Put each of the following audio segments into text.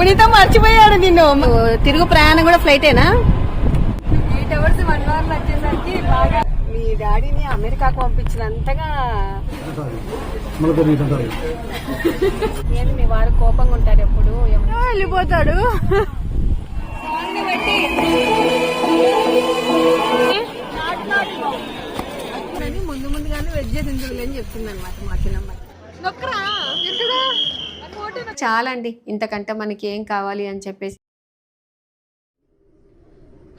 పునీత మర్చిపోయాడు నిన్ను. తిరుగు ప్రయాణం కూడా ఫ్లైటేనా ఎయిట్ అవర్స్ వన్ అవర్ వచ్చేసరికి బాగా మీ డాడీని అమెరికాకు పంపించినంతగా ఏంది మీ వారు కోపంగా ఉంటాడు ఎప్పుడు? వెళ్ళిపోతాడు. ముందు ముందుగానే వెజ్ తిందులు అని చెప్తుంది అనమాట మా చిన్నమ్మ. చాలా అండి ఇంతకంటే మనకి ఏం కావాలి అని చెప్పేసి.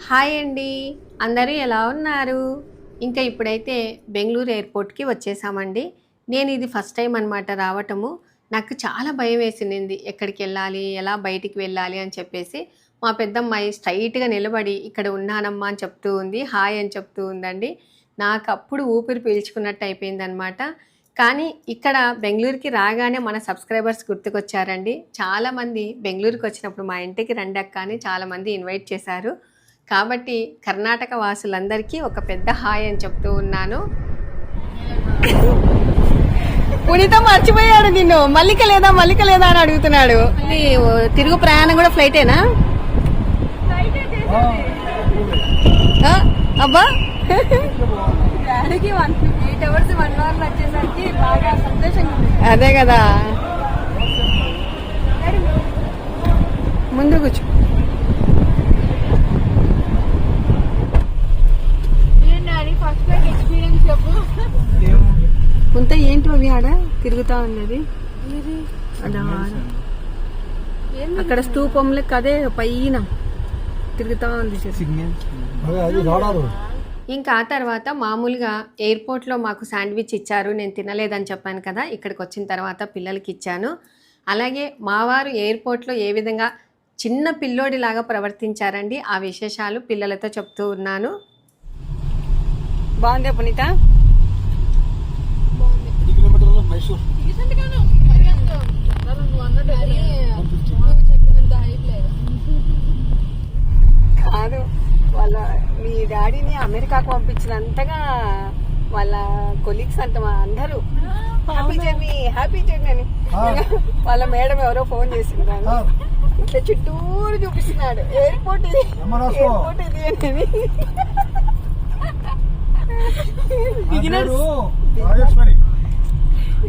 హాయ్ అండి. అందరూ ఎలా ఉన్నారు? ఇంకా ఇప్పుడైతే బెంగళూరు ఎయిర్పోర్ట్కి వచ్చేసామండి. నేను ఇది ఫస్ట్ టైం అనమాట రావటము. నాకు చాలా భయం వేసింది ఎక్కడికి వెళ్ళాలి? ఎలా బయటికి వెళ్ళాలి? అని చెప్పేసి. మా పెద్దమ్మాయి స్ట్రైట్గా నిలబడి ఇక్కడ ఉన్నానమ్మా అని చెప్తూ ఉంది. హాయ్ అని చెప్తూ ఉందండి. నాకు అప్పుడు ఊపిరి పీల్చుకున్నట్టు అయిపోయిందనమాట కానీ ఇక్కడ బెంగళూరుకి రాగానే మన సబ్స్క్రైబర్స్ గుర్తుకొచ్చారండి. చాలామంది బెంగళూరుకి వచ్చినప్పుడు మా ఇంటికి రండి అక్క అని చాలామంది ఇన్వైట్ చేశారు. కాబట్టి కర్ణాటక వాసులందరికీ ఒక పెద్ద హాయ్ అని చెప్తూ ఉన్నాను. పునీత మర్చిపోయాడు నిన్ను. మల్లిక లేదా? మల్లిక లేదా అని అడుగుతున్నాడు. తిరుగు ప్రయాణం కూడా ఫ్లైటేనా? అబ్బా. వన్ వచ్చేసరికి బాగా అదే కదా. ముందు కూర్చో. ఫస్ట్ ఎక్స్పీరియన్స్ కొంత ఏంటి అవి ఆడ? తిరుగుతా ఉన్నది. అక్కడ స్తూపంలో కదే పైన తిరుగుతా ఉంది ఇంకా ఆ తర్వాత మామూలుగా ఎయిర్పోర్ట్లో మాకు శాండ్విచ్ ఇచ్చారు నేను తినలేదని చెప్పాను కదా ఇక్కడికి వచ్చిన తర్వాత పిల్లలకి ఇచ్చాను. అలాగే మావారు ఎయిర్పోర్ట్లో ఏ విధంగా చిన్న పిల్లోడిలాగా ప్రవర్తించారండి ఆ విశేషాలు పిల్లలతో చెప్తూ ఉన్నాను. బాగుందే పునీత? ఎన్ని కిలోమీటర్లు మైసూర్? కాదు. వాళ్ళ మీ డాడీని అమెరికాకు పంపించినంతగా వాళ్ళ కొలీగ్స్ అంట మా అందరూ. హ్యాపీ జర్నీ హ్యాపీ జర్నీ అని. వాళ్ళ మేడం ఎవరో ఫోన్ ఆ, ఇట్లా చుట్టూరు చూపిస్తున్నాడు. ఎయిర్పోర్ట్ ఇది. ఎయిర్పోర్ట్ ఇది అని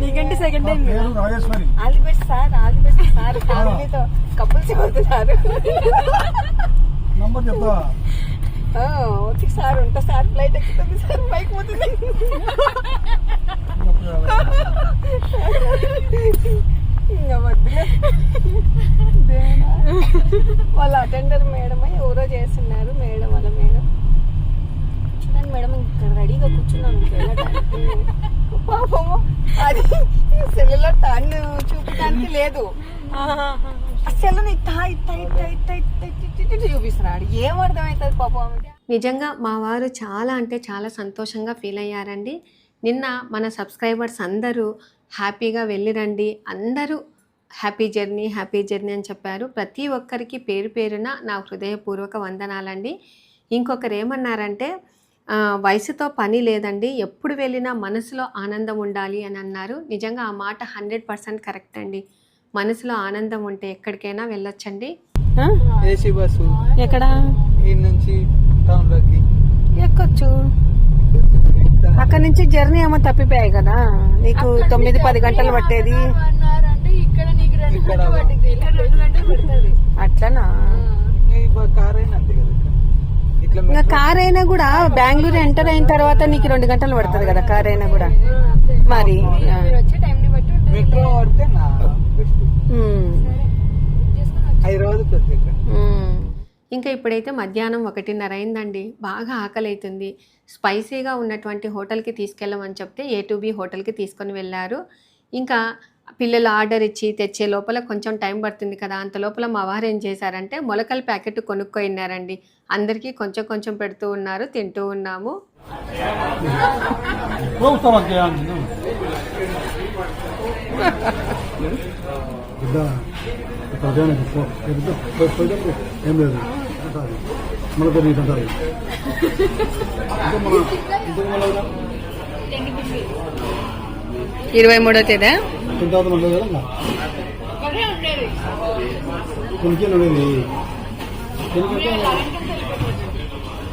నీకంటే సెకండ్ టైం పేరు Rajeshwari. All the best sir all the best sir ఫ్యామిలీతో కపుల్స్ నంబర్ చెప్తా. ఓకే సార్ ఉంటా సార్ ఫ్లైట్ ఎక్కుతుంది సార్ పైకి పోతుంది. వాళ్ళ అటెండర్ మేడం ఎవరో చేస్తున్నారు మేడం వాళ్ళ మేడం. చూడండి మేడం ఇక్కడ రెడీగా కూర్చున్నాను. పాపము అది సెల్లులో టన్ను చూపించడానికి లేదు. అసలు చూపిస్తున్నాడు. ఏం అర్థమవుతుంది పాపం నిజంగా మా వారు చాలా అంటే చాలా సంతోషంగా ఫీల్ అయ్యారండి. నిన్న మన సబ్స్క్రైబర్స్ అందరూ హ్యాపీగా వెళ్ళిరండి. అందరూ హ్యాపీ జర్నీ హ్యాపీ జర్నీ అని చెప్పారు. ప్రతి ఒక్కరికి పేరు పేరున నా హృదయపూర్వక వందనాలండి. ఇంకొకరు ఏమన్నారంటే వయసుతో పని లేదండి. ఎప్పుడు వెళ్ళినా మనసులో ఆనందం ఉండాలి అని అన్నారు. నిజంగా ఆ మాట హండ్రెడ్ పర్సెంట్ కరెక్ట్ అండి. మనసులో ఆనందం ఉంటే ఎక్కడికైనా వెళ్ళొచ్చండి? AC bus. ఎక్కడ? నుంచి టౌన్లోకి ఎక్కొచ్చు అక్కడ నుంచి జర్నీ ఏమో తప్పిపోయాయి కదా. నీకు తొమ్మిది పది గంటలు పట్టేది? ఇక్కడ అట్లనా? కార్ అయినా ఇంకా కార్ కూడా బెంగళూరు ఎంటర్ అయిన తర్వాత నీకు రెండు గంటలు పడుతుంది కదా కార్ అయినా కూడా మరి. మెట్రో పడితే నా బెస్ట్ ఉమ్. ఐదు రోజులు. ఇంకా ఇప్పుడైతే మధ్యాహ్నం ఒకటిన్నర అయిందండి. బాగా ఆకలి అవుతుంది స్పైసీగా ఉన్నటువంటి హోటల్కి తీసుకెళ్ళమని చెప్తే ఏ టు బి హోటల్కి తీసుకొని వెళ్ళారు. ఇంకా పిల్లలు ఆర్డర్ ఇచ్చి తెచ్చే లోపల కొంచెం టైం పడుతుంది కదా. అంత లోపల మా వారు ఏం చేశారంటే మొలకల ప్యాకెట్ కొనుక్కొయినారండి అందరికీ కొంచెం కొంచెం పెడుతూ ఉన్నారు తింటూ ఉన్నాము. పెద్ద ప్రధాన ఏం లేదు మన కొన్ని అంటారు ఇరవై మూడో తేదా? తర్వాత ఉండదు కదా? కొనికి ఉండేది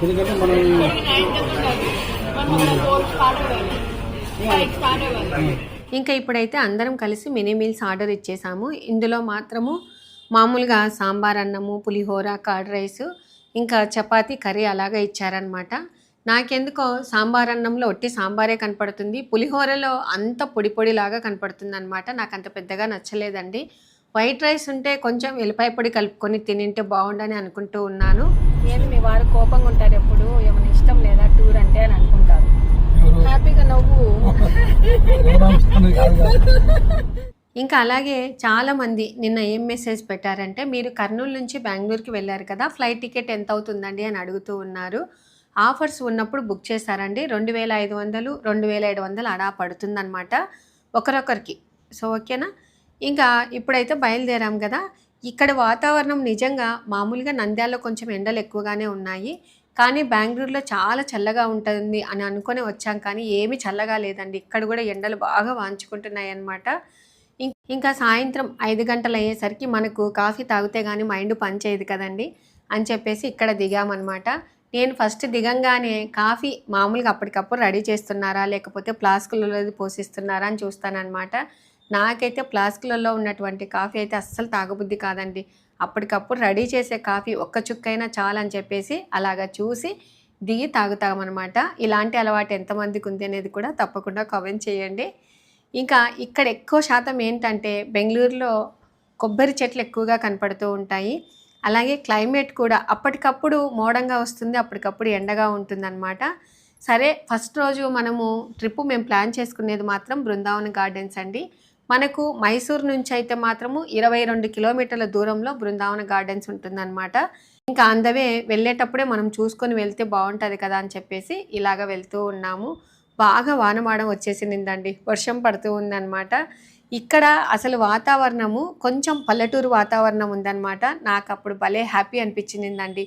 ఎందుకంటే మనం స్టార్ట్ ఇంకా ఇప్పుడైతే అందరం కలిసి మినీ మీల్స్ ఆర్డర్ ఇచ్చేసాము. ఇందులో మాత్రము మామూలుగా సాంబార్ అన్నము పులిహోర కర్డ్ రైస్ ఇంకా చపాతీ కర్రీ అలాగే ఇచ్చారనమాట నాకెందుకో సాంబార్ అన్నంలో ఒట్టి సాంబారే కనపడుతుంది. పులిహోరలో అంత పొడి పొడిలాగా కనపడుతుంది అనమాట నాకు అంత పెద్దగా నచ్చలేదండి. వైట్ రైస్ ఉంటే కొంచెం వెల్లిపాయ పొడి కలుపుకొని తినింటే బాగుండని అనుకుంటూ ఉన్నాను. నేను మీ వారు కోపంగా ఉంటారు ఎప్పుడు. ఏమైనా ఇష్టం లేదా టూర్ అంటే అని అనుకుంటారు. హ్యాపీగా నవ్వు. ఇంకా అలాగే చాలా మంది నిన్న ఏం మెసేజ్ పెట్టారంటే మీరు కర్నూలు నుంచి బెంగళూరుకి వెళ్ళారు కదా ఫ్లైట్ టికెట్ ఎంత అవుతుందండి అని అడుగుతూ ఉన్నారు. ఆఫర్స్ ఉన్నప్పుడు బుక్ చేశారండి. రెండు వేల ఐదు వందలు రెండు వేల ఏడు వందలు అడా పడుతుందన్నమాట ఒకరొకరికి. సో ఓకేనా? ఇంకా ఇప్పుడైతే బయలుదేరాం కదా. ఇక్కడ వాతావరణం నిజంగా మామూలుగా నంద్యాలలో కొంచెం ఎండలు ఎక్కువగానే ఉన్నాయి. కానీ బెంగళూరులో చాలా చల్లగా ఉంటుంది అని అనుకొని వచ్చాం. కానీ ఏమీ చల్లగా లేదండి. ఇక్కడ కూడా ఎండలు బాగా వాంచుకుంటున్నాయి అన్నమాట ఇంకా సాయంత్రం ఐదు గంటలు అయ్యేసరికి మనకు కాఫీ తాగితే కానీ మైండ్ పనిచేయదు కదండి అని చెప్పేసి ఇక్కడ దిగామన్నమాట. నేను ఫస్ట్ దిగంగానే కాఫీ మామూలుగా అప్పటికప్పుడు రెడీ చేస్తున్నారా లేకపోతే ఫ్లాస్కులలో పోసిస్తున్నారా అని చూస్తానన్నమాట. నాకైతే ఫ్లాస్కులలో ఉన్నటువంటి కాఫీ అయితే అస్సలు తాగబుద్ధి కాదండి. అప్పటికప్పుడు రెడీ చేసే కాఫీ ఒక్క చుక్కైనా చాలని చెప్పేసి అలాగా చూసి దిగి తాగుతామన్నమాట. ఇలాంటి అలవాటు ఎంతమందికి ఉంది అనేది కూడా తప్పకుండా కమెంట్ చేయండి. ఇంకా ఇక్కడ ఎక్కువ శాతం ఏంటంటే బెంగళూరులో కొబ్బరి చెట్లు ఎక్కువగా కనపడుతూ ఉంటాయి. అలాగే క్లైమేట్ కూడా అప్పటికప్పుడు మోడంగా వస్తుంది అప్పటికప్పుడు ఎండగా ఉంటుందన్నమాట. సరే ఫస్ట్ రోజు మనము ట్రిప్ మేము ప్లాన్ చేసుకునేది మాత్రం బృందావన గార్డెన్స్ అండి. మనకు మైసూర్ నుంచి అయితే మాత్రము ఇరవై రెండు కిలోమీటర్ల దూరంలో బృందావన గార్డెన్స్ ఉంటుందన్నమాట. ఇంకా అందవే వెళ్ళేటప్పుడే మనం చూసుకొని వెళ్తే బాగుంటుంది కదా అని చెప్పేసి ఇలాగ వెళ్తూ ఉన్నాము. బాగా వానమాడం వచ్చేసిందండి. వర్షం పడుతూ ఉందన్నమాట. ఇక్కడ అసలు వాతావరణము కొంచెం పల్లెటూరు వాతావరణం ఉందన్నమాట. నాకు అప్పుడు భలే హ్యాపీ అనిపించిందండి.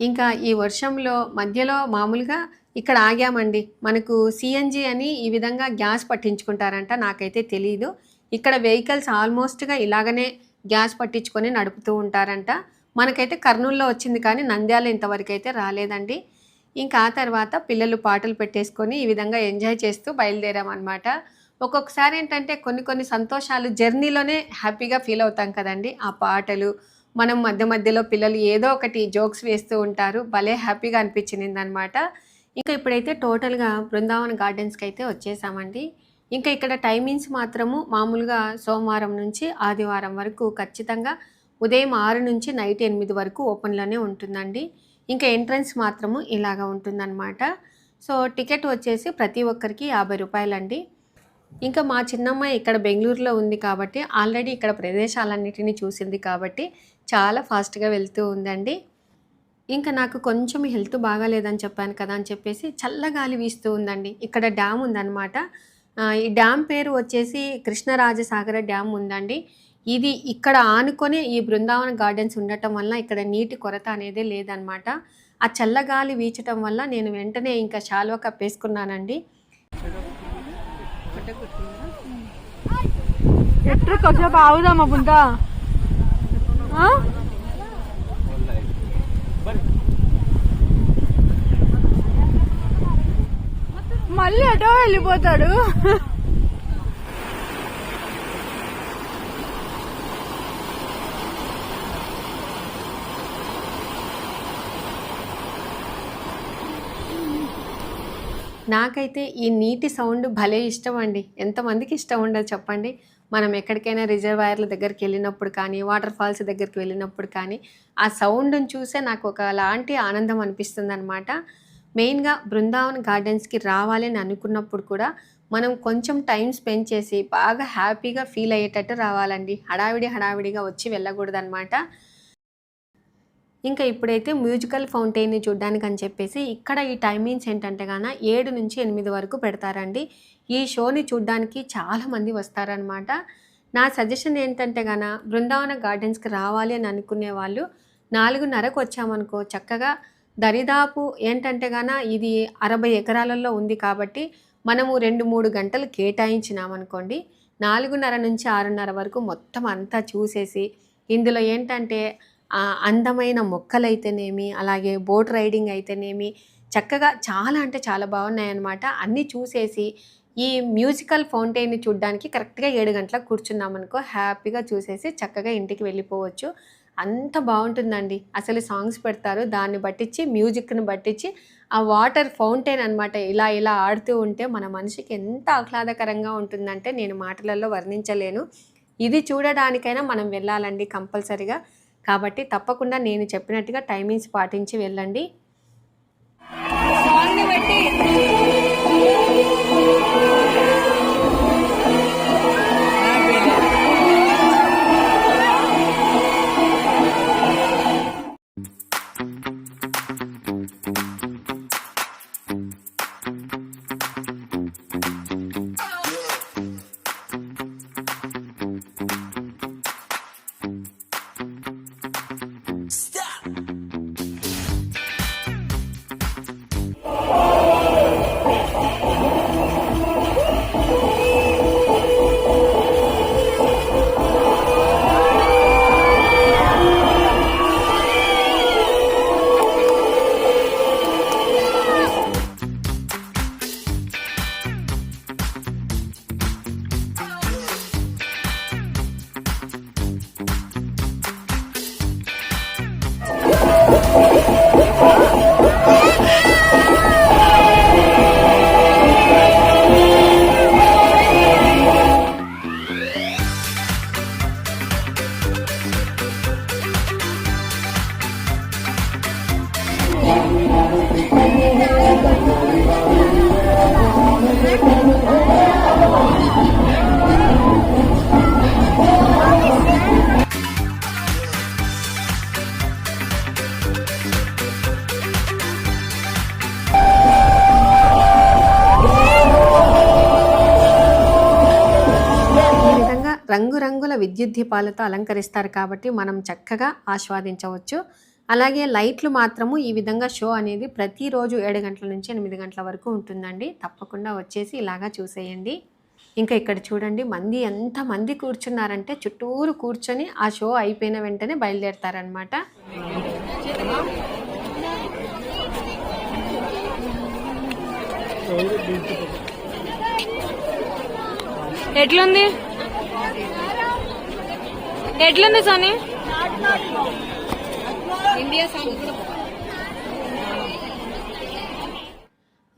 ఇంకా ఈ వర్షంలో మధ్యలో మామూలుగా ఇక్కడ ఆగామండి. మనకు సిఎన్జి అని ఈ విధంగా గ్యాస్ పట్టించుకుంటారంట నాకైతే తెలియదు ఇక్కడ వెహికల్స్ ఆల్మోస్ట్గా ఇలాగనే గ్యాస్ పట్టించుకొని నడుపుతూ ఉంటారంట. మనకైతే కర్నూలులో వచ్చింది కానీ నంద్యాల ఇంతవరకు అయితే రాలేదండి. ఇంకా ఆ తర్వాత పిల్లలు పాటలు పెట్టేసుకొని ఈ విధంగా ఎంజాయ్ చేస్తూ బయలుదేరామన్నమాట. ఒక్కొక్కసారి ఏంటంటే కొన్ని కొన్ని సంతోషాలు జర్నీలోనే హ్యాపీగా ఫీల్ అవుతాం కదండి. ఆ పాటలు మనం మధ్య మధ్యలో పిల్లలు ఏదో ఒకటి జోక్స్ వేస్తూ ఉంటారు. భలే హ్యాపీగా అనిపించింది అనమాట ఇంకా ఇప్పుడైతే టోటల్గా బృందావన్ గార్డెన్స్కి అయితే వచ్చేసామండి. ఇంకా ఇక్కడ టైమింగ్స్ మాత్రము మామూలుగా సోమవారం నుంచి ఆదివారం వరకు ఖచ్చితంగా ఉదయం ఆరు నుంచి నైట్ ఎనిమిది వరకు ఓపెన్లోనే ఉంటుందండి. ఇంకా ఎంట్రన్స్ మాత్రము ఇలాగా ఉంటుందన్నమాట. సో టికెట్ వచ్చేసి ప్రతి ఒక్కరికి యాభై రూపాయలండి. ఇంకా మా చిన్నమ్మాయి ఇక్కడ బెంగళూరులో ఉంది కాబట్టి ఆల్రెడీ ఇక్కడ ప్రదేశాలన్నిటిని చూసింది కాబట్టి చాలా ఫాస్ట్గా వెళ్తూ ఉందండి. ఇంకా నాకు కొంచెం హెల్త్ బాగాలేదని చెప్పాను కదా అని చెప్పేసి చల్లగాలి వీస్తూ ఉందండి. ఇక్కడ డ్యామ్ ఉందన్నమాట. ఈ డ్యామ్ పేరు వచ్చేసి కృష్ణరాజసాగర డ్యామ్ ఉందండి. ఇది ఇక్కడ ఆనుకొని ఈ బృందావన గార్డెన్స్ ఉండటం వల్ల ఇక్కడ నీటి కొరత అనేది లేదనమాట ఆ చల్లగాలి వీచటం వల్ల నేను వెంటనే ఇంకా శాల్వ కప్పేసుకున్నానండి ఎట్రు కొంచెం ఆగుదామా బుంత మళ్ళీ ఎటో వెళ్ళిపోతాడు. నాకైతే ఈ నీటి సౌండ్ భలే ఇష్టం అండి ఎంతమందికి ఇష్టం ఉండదు చెప్పండి. మనం ఎక్కడికైనా రిజర్వాయర్ల దగ్గరికి వెళ్ళినప్పుడు కానీ వాటర్ ఫాల్స్ దగ్గరికి వెళ్ళినప్పుడు కానీ ఆ సౌండ్ని చూసే నాకు ఒకలాంటి ఆనందం అనిపిస్తుంది అనమాట మెయిన్గా బృందావన్ గార్డెన్స్కి రావాలి అని అనుకున్నప్పుడు కూడా మనం కొంచెం టైం స్పెండ్ చేసి బాగా హ్యాపీగా ఫీల్ అయ్యేటట్టు రావాలండి. హడావిడి హడావిడిగా వచ్చి వెళ్ళకూడదన్నమాట. ఇంకా ఇప్పుడైతే మ్యూజికల్ ఫౌంటైన్ని చూడడానికి అని చెప్పేసి ఇక్కడ ఈ టైమింగ్స్ ఏంటంటే గాన ఏడు నుంచి ఎనిమిది వరకు పెడతారండి. ఈ షోని చూడడానికి చాలామంది వస్తారనమాట నా సజెషన్ ఏంటంటే గాన బృందావన గార్డెన్స్కి రావాలి అని అనుకునే వాళ్ళు నాలుగున్నరకు వచ్చామనుకో చక్కగా దరిదాపు ఏంటంటే గాన ఇది అరవై ఎకరాలలో ఉంది కాబట్టి మనము రెండు మూడు గంటలు కేటాయించినామనుకోండి నాలుగున్నర నుంచి ఆరున్నర వరకు మొత్తం అంతా చూసేసి ఇందులో ఏంటంటే అందమైన మొక్కలైతేనేమి అలాగే బోట్ రైడింగ్ అయితేనేమి చక్కగా చాలా అంటే చాలా బాగున్నాయన్నమాట. అన్నీ చూసేసి ఈ మ్యూజికల్ ఫౌంటైన్ని చూడడానికి కరెక్ట్గా ఏడు గంటలకు కూర్చున్నామనుకో హ్యాపీగా చూసేసి చక్కగా ఇంటికి వెళ్ళిపోవచ్చు. అంత బాగుంటుందండి. అసలు సాంగ్స్ పెడతారు. దాన్ని బట్టించి మ్యూజిక్ని బట్టించి ఆ వాటర్ ఫౌంటైన్ అన్నమాట ఇలా ఇలా ఆడుతూ ఉంటే మన మనిషికి ఎంత ఆహ్లాదకరంగా ఉంటుందంటే నేను మాటలలో వర్ణించలేను. ఇది చూడడానికైనా మనం వెళ్ళాలండి కంపల్సరిగా. కాబట్టి తప్పకుండా నేను చెప్పినట్టుగా టైమింగ్స్ పాటించి వెళ్ళండి. రంగురంగుల విద్యుత్ దీపాలతో అలంకరిస్తారు కాబట్టి మనం చక్కగా ఆస్వాదించవచ్చు. అలాగే లైట్లు మాత్రము ఈ విధంగా షో అనేది ప్రతిరోజు ఏడు గంటల నుంచి ఎనిమిది గంటల వరకు ఉంటుందండి. తప్పకుండా వచ్చేసి ఇలాగా చూసేయండి. ఇంకా ఇక్కడ చూడండి మంది ఎంత మంది కూర్చున్నారంటే చుట్టూరు కూర్చొని ఆ షో అయిపోయిన వెంటనే బయలుదేరతారనమాట ఎట్లుంది? ఎట్లుంది సోని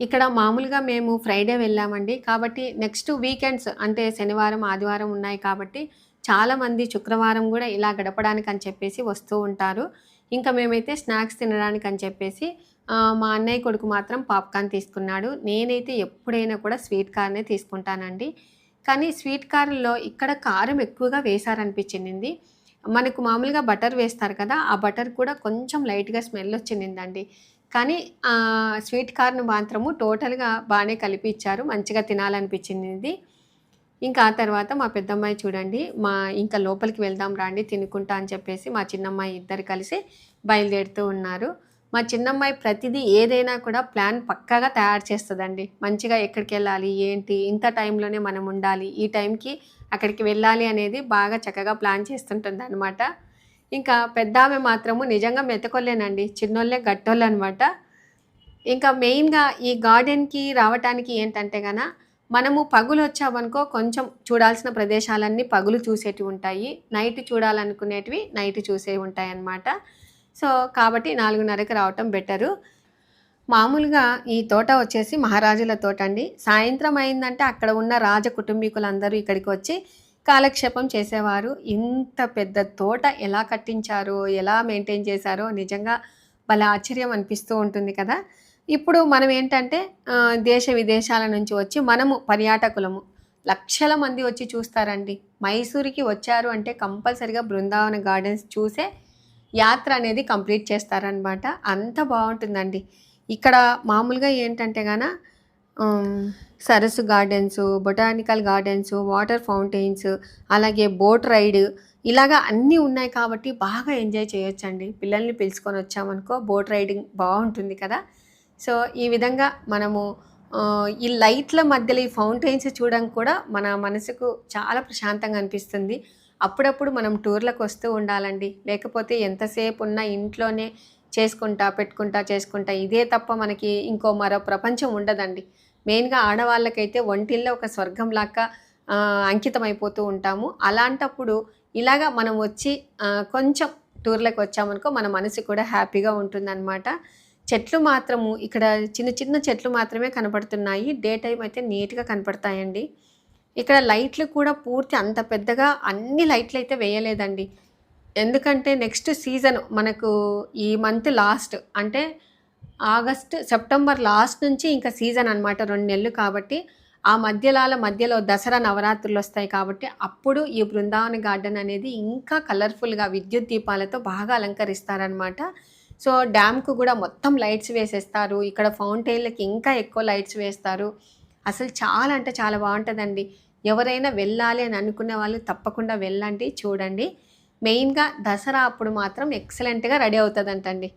ఇక్కడ మామూలుగా మేము ఫ్రైడే వెళ్ళామండి. కాబట్టి నెక్స్ట్ వీకెండ్స్ అంటే శనివారం ఆదివారం ఉన్నాయి కాబట్టి చాలామంది శుక్రవారం కూడా ఇలా గడపడానికి అని చెప్పేసి వస్తూ ఉంటారు. ఇంకా మేమైతే స్నాక్స్ తినడానికి అని చెప్పేసి మా అన్నయ్య కొడుకు మాత్రం పాప్కార్న్ తీసుకున్నాడు. నేనైతే ఎప్పుడైనా కూడా స్వీట్ కార్నే తీసుకుంటానండి. కానీ స్వీట్ కార్న్లో ఇక్కడ కారం ఎక్కువగా వేశారనిపించింది. మనకు మామూలుగా బటర్ వేస్తారు కదా ఆ బటర్ కూడా కొంచెం లైట్గా స్మెల్ వచ్చిందండి. కానీ స్వీట్ కార్న్ మాత్రము టోటల్గా బాగానే కలిపి ఇచ్చారు మంచిగా తినాలనిపించింది ఇది. ఇంకా ఆ తర్వాత మా పెద్దమ్మాయి చూడండి మా ఇంకా లోపలికి వెళ్దాం రాండి తినుకుంటా అని చెప్పేసి మా చిన్నమ్మాయి ఇద్దరు కలిసి బయలుదేరుతూ ఉన్నారు. మా చిన్నమ్మాయి ప్రతిదీ ఏదైనా కూడా ప్లాన్ పక్కాగా తయారు చేస్తుందండి. మంచిగా ఎక్కడికి వెళ్ళాలి ఏంటి ఇంత టైంలోనే మనం ఉండాలి ఈ టైంకి అక్కడికి వెళ్ళాలి అనేది బాగా చక్కగా ప్లాన్ చేస్తుంటుంది అనమాట ఇంకా పెద్ద ఆమె మాత్రము నిజంగా మెతకొల్లేనండి. చిన్నోళ్ళే గట్టోళ్ళు అనమాట ఇంకా మెయిన్గా ఈ గార్డెన్కి రావటానికి ఏంటంటే గన మనము పగులు వచ్చామనుకో కొంచెం చూడాల్సిన ప్రదేశాలన్నీ పగులు చూసేటివి ఉంటాయి. నైట్ చూడాలనుకునేటివి నైట్ చూసేవి ఉంటాయి అన్నమాట సో కాబట్టి నాలుగున్నరకి రావటం బెటరు. మామూలుగా ఈ తోట వచ్చేసి మహారాజుల తోట అండి. సాయంత్రం అయిందంటే అక్కడ ఉన్న రాజ కుటుంబీకులందరూ ఇక్కడికి వచ్చి కాలక్షేపం చేసేవారు. ఇంత పెద్ద తోట ఎలా కట్టించారో ఎలా మెయింటైన్ చేశారో నిజంగా భలే ఆశ్చర్యం అనిపిస్తూ ఉంటుంది కదా. ఇప్పుడు మనం ఏంటంటే దేశ విదేశాల నుంచి వచ్చి మనము పర్యాటకులము. లక్షల మంది వచ్చి చూస్తారండి. మైసూరుకి వచ్చారు అంటే కంపల్సరిగా బృందావన గార్డెన్స్ చూసే యాత్ర అనేది కంప్లీట్ చేస్తారనమాట అంత బాగుంటుందండి. ఇక్కడ మామూలుగా ఏంటంటే గాన సరస్సు gardens botanical gardens water fountains అలాగే బోట్ రైడ్ ఇలాగా అన్నీ ఉన్నాయి కాబట్టి బాగా ఎంజాయ్ చేయొచ్చండి. పిల్లల్ని పిలుచుకొని వచ్చామనుకో బోట్ రైడింగ్ బాగుంటుంది కదా. సో ఈ విధంగా మనము ఈ లైట్ల మధ్యలో ఈ ఫౌంటైన్స్ చూడడం కూడా మన మనసుకు చాలా ప్రశాంతంగా అనిపిస్తుంది. అప్పుడప్పుడు మనం టూర్లకు వస్తూ ఉండాలండి. లేకపోతే ఎంతసేపు ఉన్నా ఇంట్లోనే చేసుకుంటా పెట్టుకుంటా చేసుకుంటా. ఇదే తప్ప మనకి ఇంకో మరో ప్రపంచం ఉండదండి. మెయిన్గా ఆడవాళ్ళకైతే ఒంటిల్లో ఒక స్వర్గం లాగా అంకితం అయిపోతూ ఉంటాము. అలాంటప్పుడు ఇలాగా మనం వచ్చి కొంచెం టూర్లకు వచ్చామనుకో మన మనసు కూడా హ్యాపీగా ఉంటుందన్నమాట. చెట్లు మాత్రము ఇక్కడ చిన్న చిన్న చెట్లు మాత్రమే కనపడుతున్నాయి. డే టైం అయితే నీట్గా కనపడతాయండి. ఇక్కడ లైట్లు కూడా పూర్తి అంత పెద్దగా అన్ని లైట్లు అయితే వేయలేదండి. ఎందుకంటే నెక్స్ట్ సీజన్ మనకు ఈ మంత్ లాస్ట్ అంటే ఆగస్ట్ సెప్టెంబర్ లాస్ట్ నుంచి ఇంకా సీజన్ అనమాట రెండు నెలలు కాబట్టి. ఆ మధ్యలాల మధ్యలో దసరా నవరాత్రులు వస్తాయి కాబట్టి అప్పుడు ఈ బృందావన గార్డెన్ అనేది ఇంకా కలర్ఫుల్గా విద్యుత్ దీపాలతో బాగా అలంకరిస్తారనమాట సో డ్యామ్కు కూడా మొత్తం లైట్స్ వేసేస్తారు. ఇక్కడ ఫౌంటైన్లకి ఇంకా ఎక్కువ లైట్స్ వేస్తారు. అసలు చాలా అంటే చాలా బాగుంటుందండి. ఎవరైనా వెళ్ళాలి అని అనుకునే వాళ్ళు తప్పకుండా వెళ్ళండి చూడండి. మెయిన్గా దసరా అప్పుడు మాత్రం ఎక్సలెంట్గా రెడీ అవుతుందంటండి.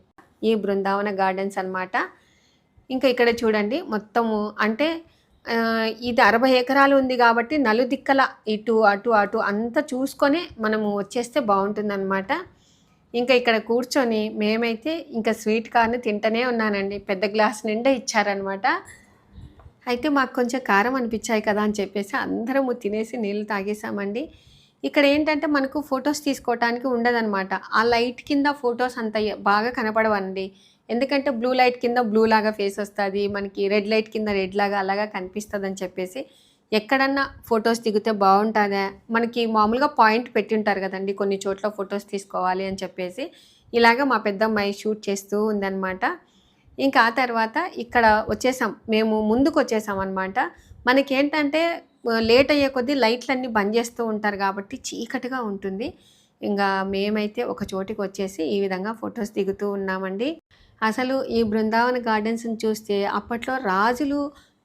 ఈ బృందావన గార్డెన్స్ అన్నమాట. ఇంకా ఇక్కడ చూడండి మొత్తము అంటే ఇది అరవై ఎకరాలు ఉంది కాబట్టి నలుదిక్కల ఇటు అటు అటు అంతా చూసుకొని మనము వచ్చేస్తే బాగుంటుందన్నమాట. ఇంకా ఇక్కడ కూర్చొని మేమైతే ఇంకా స్వీట్ కార్ని తింటూనే ఉన్నానండి. పెద్ద గ్లాస్ నిండా ఇచ్చారనమాట అయితే మాకు కొంచెం కారం అనిపించాయి కదా అని చెప్పేసి అందరము తినేసి నీళ్ళు తాగేసామండి. ఇక్కడ ఏంటంటే మనకు ఫొటోస్ తీసుకోవటానికి ఉండదన్నమాట. ఆ లైట్ కింద ఫొటోస్ అంత బాగా కనపడవండి. ఎందుకంటే బ్లూ లైట్ కింద బ్లూ లాగా ఫేస్ వస్తుంది మనకి రెడ్ లైట్ కింద రెడ్ లాగా అలాగా కనిపిస్తుంది అని చెప్పేసి ఎక్కడన్నా ఫొటోస్ దిగితే బాగుంటుందా? మనకి మామూలుగా పాయింట్ పెట్టి ఉంటారు కదండి కొన్ని చోట్ల ఫొటోస్ తీసుకోవాలి అని చెప్పేసి. ఇలాగ మా పెద్దమ్మాయి షూట్ చేస్తూ ఉందన్నమాట. ఇంకా ఆ తర్వాత ఇక్కడ వచ్చేసాం మేము ముందుకు వచ్చేసాం అనమాట మనకేంటంటే లేట్ అయ్యే కొద్దీ లైట్లన్నీ బంద్ చేస్తూ ఉంటారు కాబట్టి చీకటిగా ఉంటుంది. ఇంకా మేమైతే ఒక చోటికి వచ్చేసి ఈ విధంగా ఫొటోస్ దిగుతూ ఉన్నామండి. అసలు ఈ బృందావన గార్డెన్స్ని చూస్తే అప్పట్లో రాజులు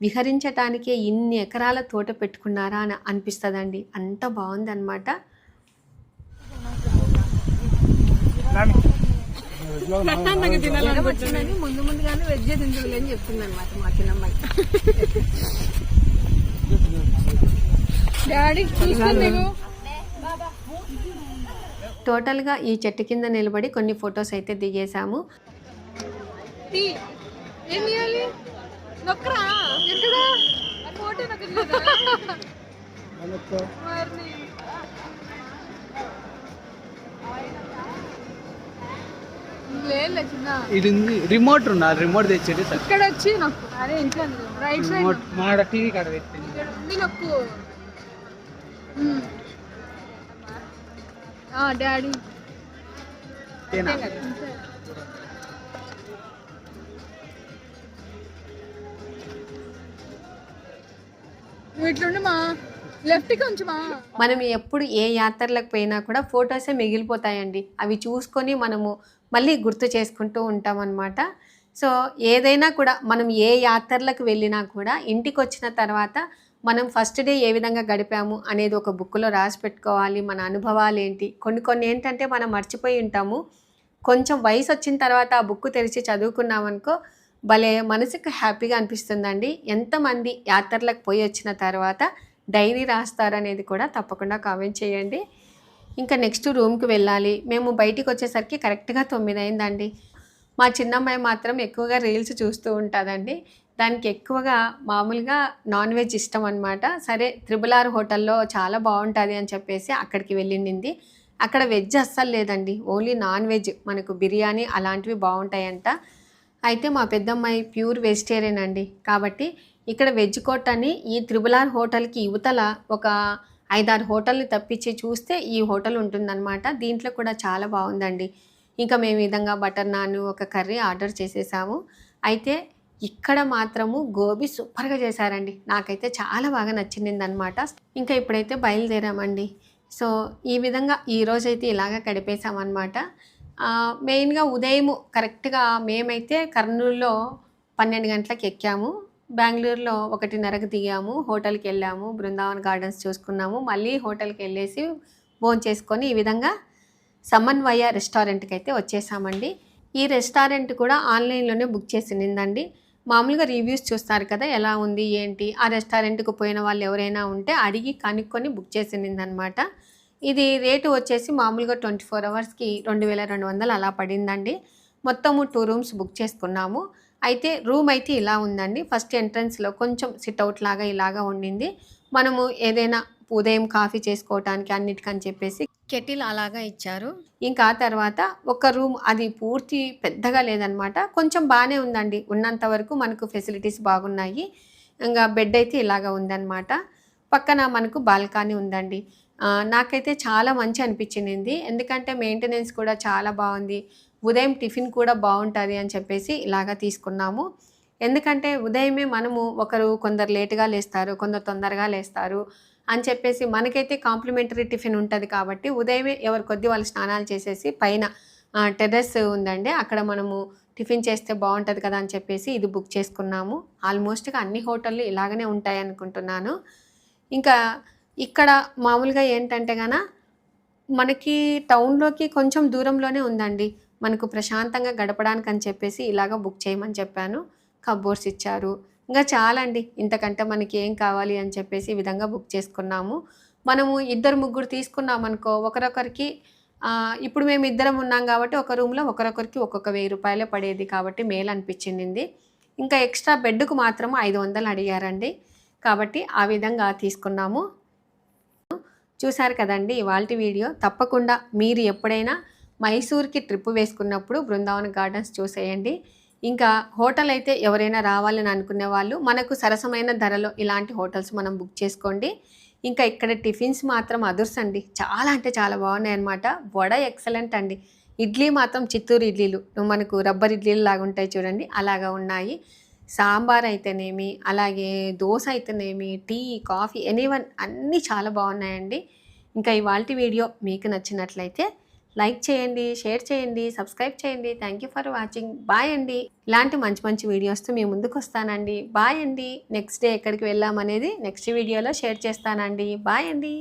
విహరించటానికే ఇన్ని ఎకరాల తోట పెట్టుకున్నారా అని అనిపిస్తుందండి. అంత బాగుందన్నమాట. ముందు ముందుగానే వెజ్ తింటుంది అని చెప్తుంది అనమాట మా చిన్నమ్మాయి. డాడీ టోటల్గా ఈ చెట్టు కింద నిలబడి కొన్ని ఫొటోస్ అయితే ఫోటో నొక్కలేదా మరి లేదు చిన్న ఇది రిమోట్ ఉండాలి రిమోట్ తెచ్చేది ఇక్కడ వచ్చి నొక్కు. అరే ఇంట్లో రైట్ సైడ్ రిమోట్ మాడ టీవీ కాడ ఇక్కడ ఉంది ఉమ్. ఆ డాడీ. తేనా నువ్వు ఇట్లుండి మా లెఫ్ట్కి మనం ఎప్పుడు ఏ యాత్రలకు పోయినా కూడా ఫొటోసే మిగిలిపోతాయండి. అవి చూసుకొని మనము మళ్ళీ గుర్తు చేసుకుంటూ ఉంటాం అనమాట సో ఏదైనా కూడా మనం ఏ యాత్రలకు వెళ్ళినా కూడా ఇంటికి వచ్చిన తర్వాత మనం ఫస్ట్ డే ఏ విధంగా గడిపాము అనేది ఒక బుక్లో రాసి పెట్టుకోవాలి. మన అనుభవాలు ఏంటి కొన్ని కొన్ని ఏంటంటే మనం మర్చిపోయి ఉంటాము. కొంచెం వయసు వచ్చిన తర్వాత ఆ బుక్ తెరిచి చదువుకున్నామనుకో భలే మనసుకు హ్యాపీగా అనిపిస్తుందండి. ఎంతమంది యాత్రలకు పోయి వచ్చిన తర్వాత డైరీ రాస్తారనేది కూడా తప్పకుండా కామెంట్ చేయండి. ఇంకా నెక్స్ట్ రూమ్కి వెళ్ళాలి. మేము బయటికి వచ్చేసరికి కరెక్ట్గా తొమ్మిది అయిందండి మా చిన్నమ్మాయి మాత్రం ఎక్కువగా రీల్స్ చూస్తూ ఉంటుందండి. దానికి ఎక్కువగా మామూలుగా నాన్ వెజ్ ఇష్టం అనమాట సరే త్రిబుల్ ఆర్ హోటల్లో చాలా బాగుంటుంది అని చెప్పేసి అక్కడికి వెళ్ళింది. అక్కడ వెజ్ అస్సలు లేదండి. Only non veg. మనకు బిర్యానీ అలాంటివి బాగుంటాయంట. అయితే మా పెద్దమ్మాయి ప్యూర్ వెజిటేరియన్ అండి. కాబట్టి ఇక్కడ వెజ్ కోట్ అని ఈ త్రిబుల్ ఆర్ హోటల్కి యువతల ఒక ఐదారు హోటల్ని తప్పించి చూస్తే ఈ హోటల్ ఉంటుందన్నమాట. దీంట్లో కూడా చాలా బాగుందండి. ఇంకా మేము ఈ విధంగా బటర్ నాన్ ఒక కర్రీ ఆర్డర్ చేసేసాము. అయితే ఇక్కడ మాత్రము గోబీ సూపర్గా చేశారండి. నాకైతే చాలా బాగా నచ్చింది అనమాట ఇంకా ఇప్పుడైతే బయలుదేరామండి. సో ఈ విధంగా ఈరోజైతే రోజైతే ఇలాగ గడిపేశామన్నమాట. మెయిన్గా ఉదయం కరెక్ట్గా మేమైతే కర్నూలులో పన్నెండు గంటలకు ఎక్కాము బెంగళూరులో ఒకటిన్నరకు దిగాము హోటల్కి వెళ్ళాము బృందావన్ గార్డెన్స్ చూసుకున్నాము. మళ్ళీ హోటల్కి వెళ్ళేసి భోజనం చేసుకొని ఈ విధంగా సమన్వయ రెస్టారెంట్కి అయితే వచ్చేసామండి. ఈ రెస్టారెంట్ కూడా ఆన్లైన్లోనే బుక్ చేసిందండి మామూలుగా రివ్యూస్ చూస్తారు కదా ఎలా ఉంది ఏంటి? ఆ రెస్టారెంట్కి పోయిన వాళ్ళు ఎవరైనా ఉంటే అడిగి కనుక్కొని బుక్ చేసిందనమాట ఇది రేటు వచ్చేసి మామూలుగా ట్వంటీ ఫోర్ అవర్స్కి రెండు వేల రెండు వందలు అలా పడిందండి. మొత్తము టూ రూమ్స్ బుక్ చేసుకున్నాము. అయితే రూమ్ అయితే ఇలా ఉందండి. ఫస్ట్ ఎంట్రన్స్లో కొంచెం సిట్అవుట్ లాగా ఇలాగా ఉండింది. మనము ఏదైనా ఉదయం కాఫీ చేసుకోవటానికి అన్నిటికని చెప్పేసి కెటిల్ అలాగా ఇచ్చారు. ఇంకా ఆ తర్వాత ఒక రూమ్ అది పూర్తి పెద్దగా లేదనమాట. కొంచెం బాగానే ఉందండి. ఉన్నంత వరకు మనకు ఫెసిలిటీస్ బాగున్నాయి. ఇంకా బెడ్ అయితే ఇలాగా ఉందన్నమాట పక్కన మనకు బాల్కనీ ఉందండి. నాకైతే చాలా మంచి అనిపించింది. ఎందుకంటే మెయింటెనెన్స్ కూడా చాలా బాగుంది. ఉదయం టిఫిన్ కూడా బాగుంటుంది అని చెప్పేసి ఇలాగా తీసుకున్నాము. ఎందుకంటే ఉదయమే మనము ఒకరు కొందరు లేటుగా లేస్తారు కొందరు తొందరగా లేస్తారు అని చెప్పేసి మనకైతే కాంప్లిమెంటరీ టిఫిన్ ఉంటుంది కాబట్టి ఉదయమే ఎవరి కొద్ది వాళ్ళు స్నానాలు చేసేసి పైన టెర్రస్ ఉందండి. అక్కడ మనము టిఫిన్ చేస్తే బాగుంటుంది కదా అని చెప్పేసి ఇది బుక్ చేసుకున్నాము. ఆల్మోస్ట్గా అన్ని హోటళ్ళు ఇలాగనే ఉంటాయి అనుకుంటున్నాను. ఇంకా ఇక్కడ మామూలుగా ఏంటంటే గన మనకి టౌన్లోకి కొంచెం దూరంలోనే ఉందండి. మనకు ప్రశాంతంగా గడపడానికి అని చెప్పేసి ఇలాగ బుక్ చేయమని చెప్పాను. కబోర్డ్స్ ఇచ్చారు. ఇంకా చాలా అండి ఇంతకంటే మనకి ఏం కావాలి అని చెప్పేసి ఈ విధంగా బుక్ చేసుకున్నాము. మనము ఇద్దరు ముగ్గురు తీసుకున్నాం అనుకో ఒకరొకరికి ఇప్పుడు మేము ఇద్దరం ఉన్నాం కాబట్టి ఒక రూమ్లో ఒకరొకరికి ఒక్కొక్క వెయ్యి రూపాయలే పడేది కాబట్టి మేలు అనిపించింది. ఇంకా ఎక్స్ట్రా బెడ్కు మాత్రం ఐదు వందలు అడిగారండి. కాబట్టి ఆ విధంగా తీసుకున్నాము. చూశారు కదండి ఇవాళ వీడియో. తప్పకుండా మీరు ఎప్పుడైనా మైసూర్కి ట్రిప్ వేసుకున్నప్పుడు బృందావన గార్డెన్స్ చూసేయండి. ఇంకా హోటల్ అయితే ఎవరైనా రావాలని అనుకునే వాళ్ళు మనకు సరసమైన ధరలో ఇలాంటి హోటల్స్ మనం బుక్ చేసుకోండి. ఇంకా ఇక్కడ టిఫిన్స్ మాత్రం అదుర్స్ అండి. చాలా అంటే చాలా బాగున్నాయి అనమాట వడ ఎక్సలెంట్ అండి. ఇడ్లీ మాత్రం చిత్తూరు ఇడ్లీలు. మనకు రబ్బర్ ఇడ్లీలు లాగా ఉంటాయి చూడండి అలాగా ఉన్నాయి. సాంబార్ అయితేనేమి అలాగే దోశ అయితేనేమి టీ కాఫీ ఎనీవన్ అన్నీ చాలా బాగున్నాయండి. ఇంకా ఇవాళ వీడియో మీకు నచ్చినట్లయితే లైక్ చేయండి షేర్ చేయండి సబ్స్క్రైబ్ చేయండి. Thank you for watching bye అండి. ఇలాంటి మంచి మంచి వీడియోస్తో మీ ముందుకు వస్తానండి. బాయ్ అండి. నెక్స్ట్ డే ఎక్కడికి వెళ్ళామనేది నెక్స్ట్ వీడియోలో షేర్ చేస్తానండి. బాయ్ అండి.